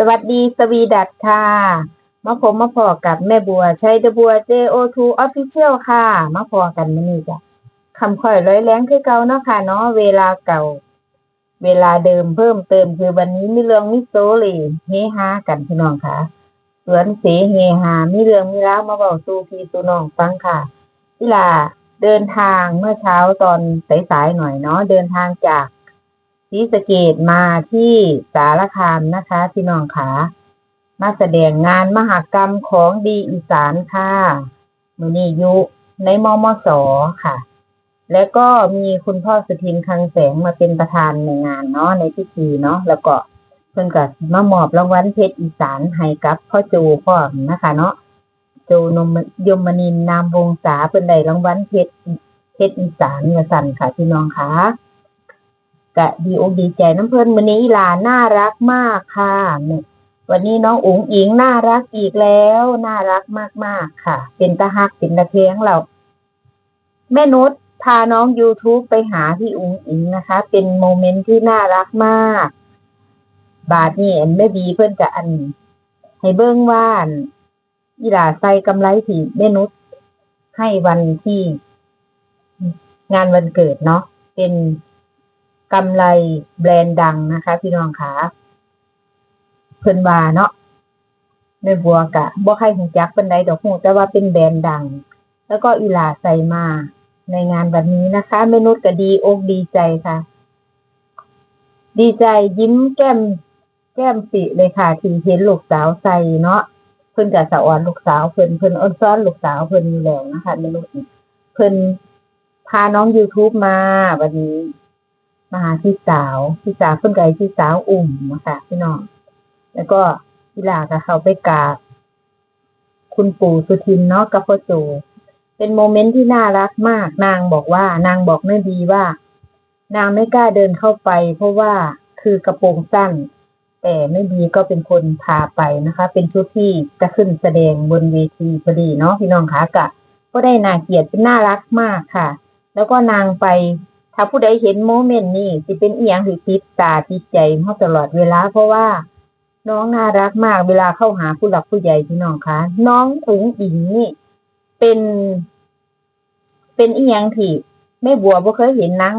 สวัสดีสวีดัตค่ะ มาผมมาพอกับแม่บัวชัยเดอะบัว JO2 Official ค่ะ มาพอกันมื้อนี้จ้ะคำค่อยร้อยแรงคือเก่าเนาะค่ะเนาะเวลาเก่า เวลาเดิมเพิ่มเติมคือวันนี้มีเรื่องมิโซลีเฮฮากันพี่น้องค่ะสวนเสเฮฮามีเรื่องมีราวมาเบาสู่พี่สู่น้องฟังค่ะเวลาเดินทางเมื่อเช้าตอนสายๆหน่อยเนาะเดินทางจาก ศรีสะเกดมาที่สารคามนะคะพี่น้องขามาแสดงงานมหกรรมของดีอีสานค่ะมือนี้อยุในมมสค่ะ และก็มีคุณพ่อสุทินคังแสงมาเป็นประธานในงานเนาะในพิธีเนาะแล้วก็เพิ่นก็มามอบรางวัลเพชรอีสานให้กับพ่อจูพ่อนะคะเนาะจูนมยมนินนามวงศาเป็นได้รางวัลเพชรเพชรอีสานเงสั่นค่ะพี่น้องคะ กะดีอกดีใจน้ำเพิ่นวันนี้หลาน่ารักมากค่ะเนี่ยวันนี้น้องอุ๋งอิงน่ารักอีกแล้ว น่ารักมากๆค่ะ เป็นตาฮักเป็นตาเทียงเรา แม่นุชพาน้อง YouTube ไปหาพี่อุ๋งอิงนะคะ เป็นโมเมนต์ที่น่ารักมาก บาทนี่อันไม่ดีเพื่อนจะอัน ให้เบิ้งว่านอีหลาใส่กำไรที่แม่นุชให้วันที่ งานวันเกิดเนาะเป็น กำไรแบรนด์ดังนะคะ พี่น้องคะเพิ่นว่าเนาะแม่บัวกะบ่ใครหูจักเป็นใดดอกหูแต่ว่าเป็นแบรนด์ดัง แล้วก็อีหลาใส่มาในงานแบบนี้นะคะเมนุษก็ดีอกดีใจค่ะ ดีใจยิ้มแก้ม แก้มปิเลยค่ะที่เห็นลูกสาวใส่เนาะเพิ่นกับสะออนลูกสาวเพิ่นเพิ่นอ้อนซ้อนลูกสาวเพิ่นอยู่แล้วนะคะเมนุษเพิ่นพาน้อง YouTube มาวันนี้ มาหาพี่สาวพี่สาวเพิ่นไก่พี่สาวอุ่มนะคะพี่น้องแล้วก็พี่ลาก็เขาไปกราบคุณปู่สุทินเนาะกับพ่อโจเป็นโมเมนต์ที่น่ารักมาก นางบอกว่านางบอกแม่ดีว่า นางไม่กล้าเดินเข้าไป เพราะว่าคือกระโปรงสั้น แต่แม่ดีก็เป็นคนพาไปนะคะ เป็นชุดที่จะขึ้นแสดงบนเวทีพอดีเนาะพี่น้องคะกะ ก็ได้นาเกียรติเป็นน่ารักมากค่ะ แล้วก็นางไป ถ้าผู้ใดเห็นโมเมนต์นี้จะเป็นเอียงที่ติดตาติดใจเขาตลอดเวลาเพราะว่า น้องน่ารักมากเวลาเข้าหาผู้หลักผู้ใหญ่พี่น้องคะน้องอุ๋งอิงนี่เป็น เป็นเอียงที่แม่บัวบ่เคยเห็นนั่ง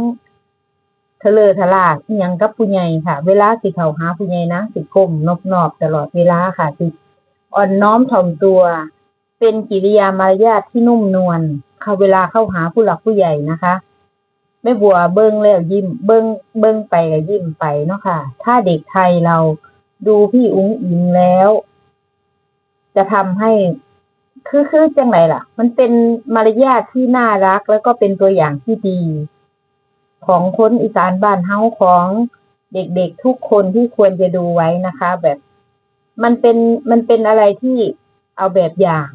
ทะเลทะลากอียังกับผู้ใหญ่ค่ะ เวลาสิเข้าหาผู้ใหญ่นะสิก้มนบนอบตลอดเวลาค่ะสิอ่อนน้อมถ่อมตัว เป็นกิริยามารยาทที่นุ่มนวลเข้าเวลาเข้าหาผู้หลักผู้ใหญ่นะคะ แม่บัวเบิ้งแล้วยิ้ม เบิ้งเบิ้งไปก็ยิ้มไปเนาะค่ะ ถ้าเด็กไทยเราดูพี่อุ้งอิงแล้ว จะทำให้คือคือจังไรล่ะ มันเป็นมารยาทที่น่ารัก แล้วก็เป็นตัวอย่างที่ดี ของคนอีสานบ้านเฮาของเด็กๆทุกคนที่ควรจะดูไว้นะคะ แบบ มันเป็นมันเป็นอะไรที่เอาแบบอย่าง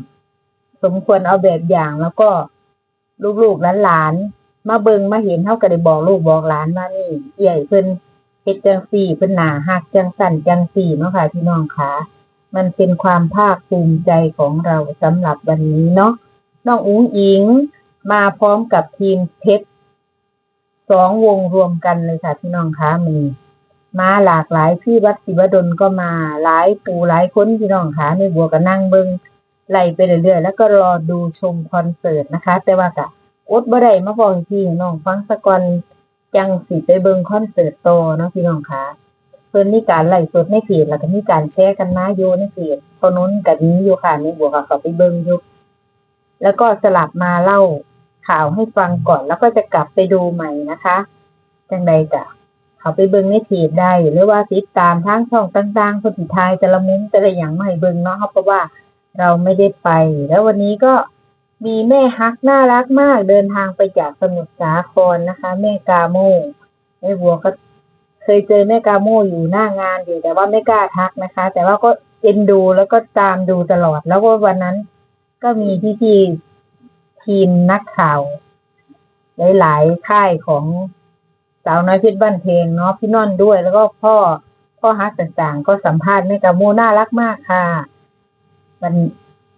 สมควรเอาแบบอย่างแล้วก็ลูกๆหลานๆ มาเบิงมาเห็นเท่ากับได้บอกลูกบอกหลานว่านี่ใหญ่เพิ่นเฮ็ดจังสี่เพิ่นหนาหักจังสั่นจังสี่เนาะค่ะพี่น้องคะมันเป็นความภาคภูมิใจของเราสำหรับวันนี้เนาะน้องอุ้งอิงมาพร้อมกับทีมเพชรสองวงรวมกันเลยค่ะพี่น้องคะมีมาหลากหลายพี่วัดศิวดลก็มาหลายปูหลายคนพี่น้องคะในบัวก็นั่งเบิงไล่ไปเรื่อยๆแล้วก็รอดูชมคอนเสิร์ตนะคะ แต่ว่ากะ อดบ่ได้มาบอกอีกทีน้องฟังสะก่อนจังสิไปเบิ่งคอนเสิร์ตโตเนาะพี่น้องคะเพิ่นมีการไล่สดในเพจแล้วก็มีการแชร์กันมาอยู่ในเพจเท่านู้นกับนี้อยู่ค่ะในบวกกับเขาไปเบิ่งอยู่แล้วก็สลับมาเล่าข่าวให้ฟังก่อนแล้วก็จะกลับไปดูใหม่นะคะจังใดกะเขาไปเบิ่งในเพจได้หรือว่าติดตามทางช่องต่างๆคนไทยแต่ละมุมแต่ละอย่างมาให้เบิ่งเนาะเพราะว่าเราไม่ได้ไป แล้ววันนี้ก็ มีแม่ฮักน่ารักมากเดินทางไปจากสมุทรสาครนะคะ แม่กาโมแม่บัวก็เคยเจอแม่กาโมอยู่หน้างานอยู่แต่ว่าไม่กล้าทักนะคะ แต่ว่าก็เอ็นดูแล้วก็ตามดูตลอด แล้วก็วันนั้นก็มีพี่พี่ทีมนักข่าวหลายๆค่ายของสาวน้อยเพชรบ้านเพลงเนาะพี่นอนด้วย แล้วก็พ่อพ่อฮักต่างๆ ก็สัมภาษณ์แม่กาโมน่ารักมากค่ะวัน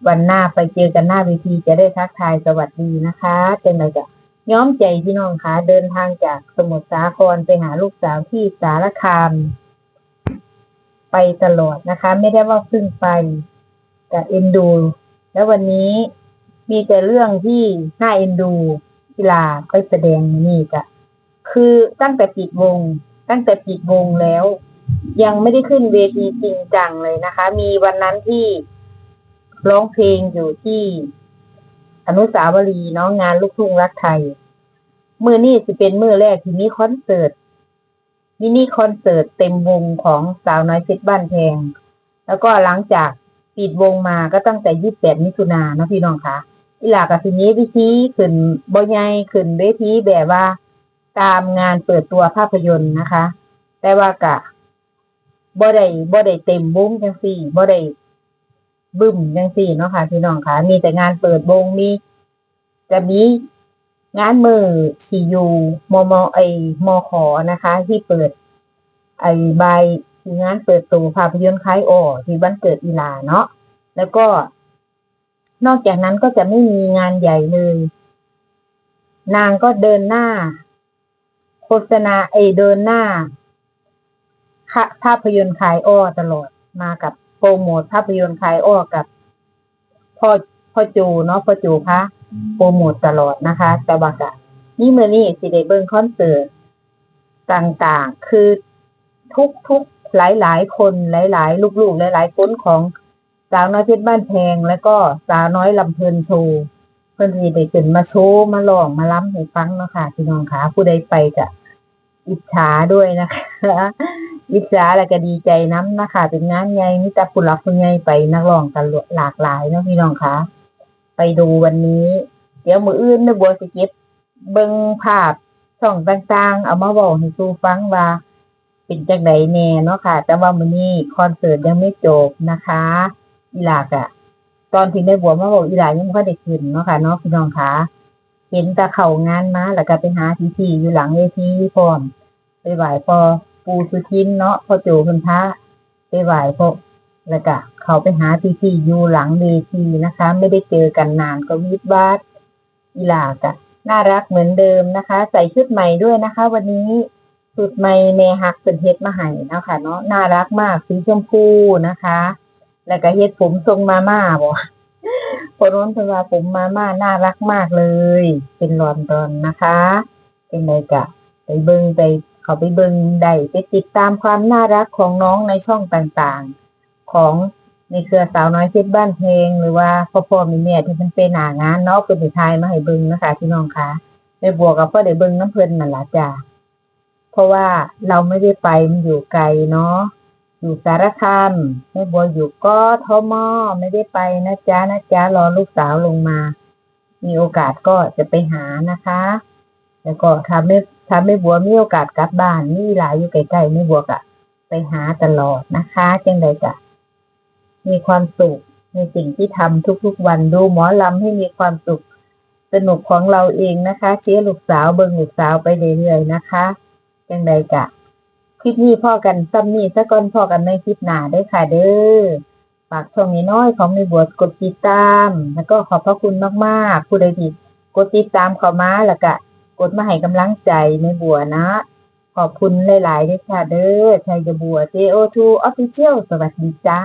วันหน้าไปเจอกันหน้าเวทีจะได้ทักทายสวัสดีนะคะเป็นไรจะย้อมใจพี่น้องคะเดินทางจากสมุทรสาครไปหาลูกสาวที่สารคาม ไปตลอดนะคะ ไม่ได้ว่าเพิ่งไปแต่เอ็นดู แล้ววันนี้มีแต่เรื่องที่น่าเอ็นดูกีฬาไปแสดงนี่กะคือตั้งแต่ปิดวง ตั้งแต่ปิดวงแล้ว ยังไม่ได้ขึ้นเวทีจริงจังเลยนะคะ มีวันนั้นที่ ร้องเพลงอยู่ที่อนุสาวรีย์เนาะงานลูกทุ่งรักไทย มือนี่สิเป็นมือแรกที่มีคอนเสิร์ตมินิคอนเสิร์ตเต็มวงของสาวน้อยเพชรบ้านแพง แล้วก็หลังจากปิดวงมาก็ตั้งแต่ยี่สิบแปดมิถุนายนเนาะพี่น้องคะอีหลากับทีนี้วิธีขึ้นบ่ใหญ่ขึ้นเวทีแบบว่า ตามงานเปิดตัวภาพยนตร์นะคะ แต่ว่ากะบ่ได้บ่ได้เต็มวงจังสี่บ่ได้ บึ้มจังสี่เนาะค่ะพี่น้องคะมีแต่งานเปิดวงมีจะมีงานมือทียูมมไอมขอนะคะ ที่เปิด ไอใบงานเปิดตัวภาพยนตร์คล้ายอ่อที่วันเกิดอีลาเนาะแล้วก็ นอกจากนั้นก็จะไม่มีงานใหญ่เลย นางก็เดินหน้า โฆษณาไอเดินหน้าค่ะภาพยนตร์คลายออตลอดมากับ โปรโมทภาพยนตร์คลายอ้อกับพ่อพ่อจูเนาะพ่อจูคะโปรโมทตลอดนะคะแต่ว่ากะนี่เมื่อนี่สิได้เบิ้งคอนเสิร์ตต่างๆ คือทุกทุกหลายหลายๆคนหลายหลายๆลูกๆหลายหลายๆคนของสาวน้อยเพชรบ้านแพงแล้วก็สาวน้อยลำเพลินโชว์เพื่อนที่ได้ขึ้นมาโชว์มาลองมาล้ำให้ฟังเนาะค่ะพี่น้องค่ะผู้ใดไปจะอิจฉาด้วยนะคะ อิจฉาแล้วก็ดีใจน้ำนะคะเป็นงานใหญ่มีแต่ผู้หลักผู้ใหญ่ไปนักร้องกันหลากหลายเนาะพี่น้องคะไปดูวันนี้ เดี๋ยวมืออื่นแม่บัวสก็บเบิ่งภาพช่องต่างๆ เอามาบอกให้สู่ฟังว่าเป็นจังไดแน่เนาะค่ะ แต่ว่ามื้อนี้คอนเสิร์ตยังไม่จบนะคะอีหลากอะตอนที่แม่บัวมาบอกอีหลายังไม่ค่อยได้ขึ้นเนาะค่ะเนาะพี่น้องคะเห็นแตาเข่างานมาแล้วก็ไปหาทีทีอยู่หลังเวทีพร้อมไปไหว้พอ ปูสุทินเนาะพอโจคุณพระไปไหว้พอแล้วก็เขาไปหาที่ที่อยู่หลังเวทีนะคะ ไม่ได้เจอกันนานก็วิดวาดอีหลากอะน่ารักเหมือนเดิมนะคะ ใส่ชุดใหม่ด้วยนะคะ วันนี้ชุดใหม่เมฮักเป็นเฮ็ดมาให้นะคะเนาะน่ารักมากสีชมพูนะคะ แล้วก็เฮ็ดผมทรงมาม่าบ่พอร้อนเพนว่าผมมาม่าน่ารักมากเลย เป็นรอนตอนนะคะเป็นไงกะไปเบิงไป เขาไปเบิงได้ไปติดตามความน่ารักของน้องในช่องต่างๆ ของในเครือสาวน้อยเพชรบ้านเพลง หรือว่าพ่อพ่อแม่แม่ที่เป็นเป็นหนางานเนาะเป็นสุดท้ายมาให้เบิงนะคะพี่น้องคะไปบวกกับพ่อได้เบิงน้ำเพลินนั่นละจ้ะเพราะว่าเราไม่ได้ไปมันอยู่ไกลเนาะอยู่สารคามแม่บัวอยู่ก็ทมอไม่ได้ไปนะจ๊ะนะจ๊ะรอลูกสาวลงมา มีโอกาสก็จะไปหานะคะ แล้วก็ทำให้ ทำให้บัวมีโอกาสกลับบ้านมีหลายอยู่ใกล้ๆไม่บัวกะไปหาตลอดนะคะจังใดกะมีความสุขในสิ่งที่ทำทุกๆวันดูหมอลำให้มีความสุขสนุกของเราเองนะคะเชียร์ลูกสาวเบิ่งลูกสาวไปเรื่อยๆนะคะจังใดกะคลิปนี้พ่อกันซ้ำนี้ซะก่อนพ่อกันในคลิปหน้าได้ค่ะเด้อฝากช่องนี้น้อยของในบัวกดติดตาม แล้วก็ขอบพระคุณมากๆ ผู้ใดที่กดติดตามเขามาแล้วก็ กดมาให้กำลังใจในบัวนะ ขอบคุณหลายๆด้วยค่ะเด้อชัยบัว JO2 Official สวัสดีจ้า